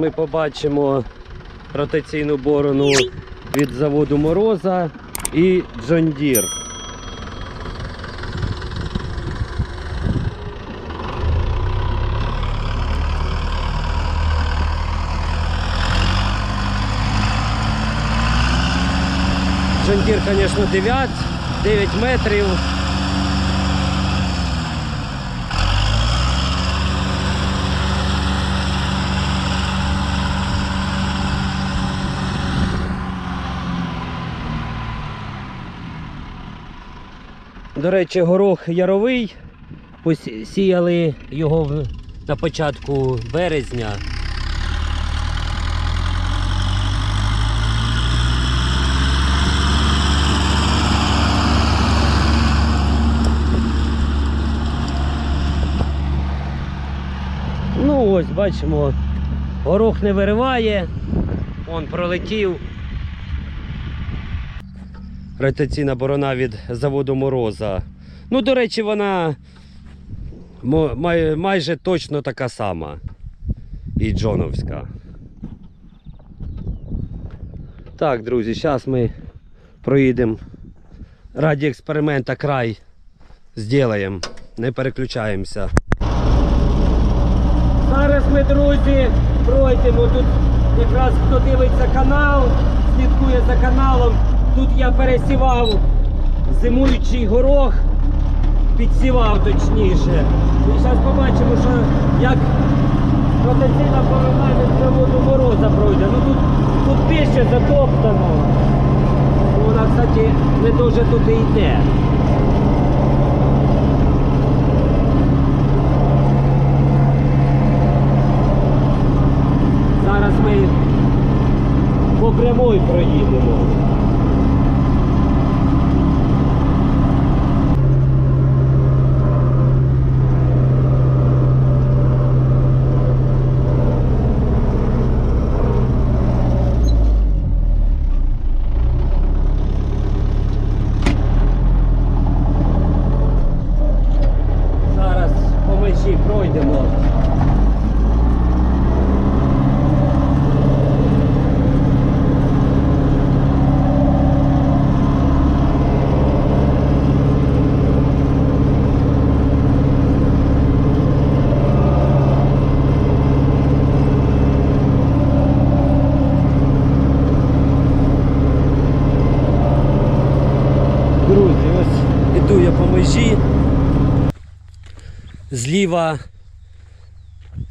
ми побачимо ротаційну борону від заводу Мороза і. John Deere, звісно, 9, 9 метрів. До речі, горох яровий. Посіяли його на початку березня. Ну ось бачимо, горох не вириває, он пролетів. Ротаційна борона від заводу Мороза. Ну, до речі, вона май- майже точно така сама. І Джоновська. Так, друзі, зараз ми проїдемо. Раді експеримента край зробимо. Не переключаємося. Зараз ми, друзі, пройдемо. Тут якраз хто дивиться канал, слідкує за каналом. Тут я пересівав зимуючий горох, підсівав точніше. І зараз побачимо, що як ротаційна борона від заводу мороза пройде. Ну тут, тут більше затоптано. Вона, кстати, не дуже тут і йде. Зараз ми по прямой проїдемо. Зараз по межі пройдемо. Друзі, ось межі. Зліва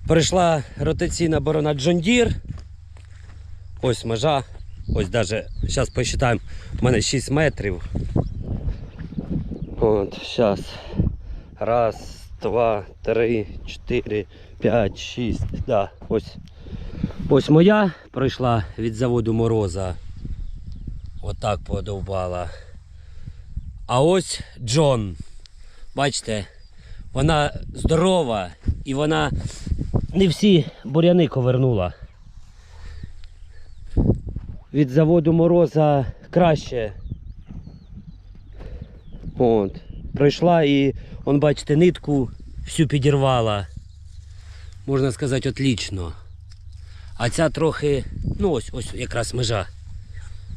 прийшла ротаційна борона Deere. Ось межа. Ось даже, зараз посчитаємо, у мене 6 метрів. От, зараз. Раз, два, три, чотири, п'ять, шість. Да, ось. Ось моя пройшла від заводу Мороза. Отак подовбала. А ось Джон. Бачите, вона здорова і вона не всі буряни ковернула. Від заводу мороза краще. От. Пройшла і, он, бачите, нитку всю підірвала. Можна сказати, отлично. А ця трохи, ну ось, ось якраз межа.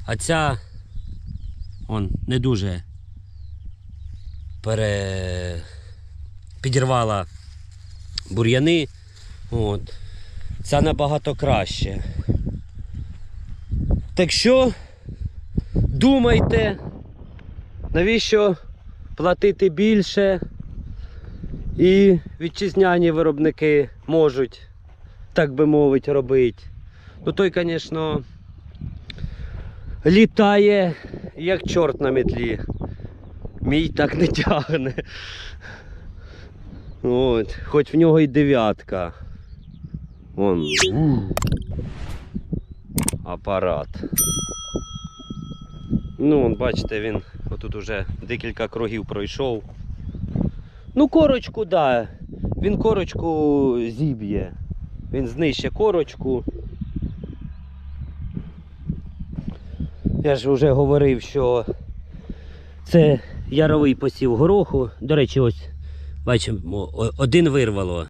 А ця он не дуже пере... підірвала бур'яни. От. Це набагато краще. Так що думайте, навіщо платити більше і вітчизняні виробники можуть, так би мовити, робити. Ну той, звісно, літає як чорт на метлі. Мій так не тягне. От, хоч в нього і дев'ятка. Вон. Апарат. Ну, вон, бачите, він отут уже декілька кругів пройшов. Ну, корочку, да. Він корочку зіб'є. Він знищить корочку. Я ж вже говорив, що це яровий посів гороху. До речі, ось бачимо, один вирвало.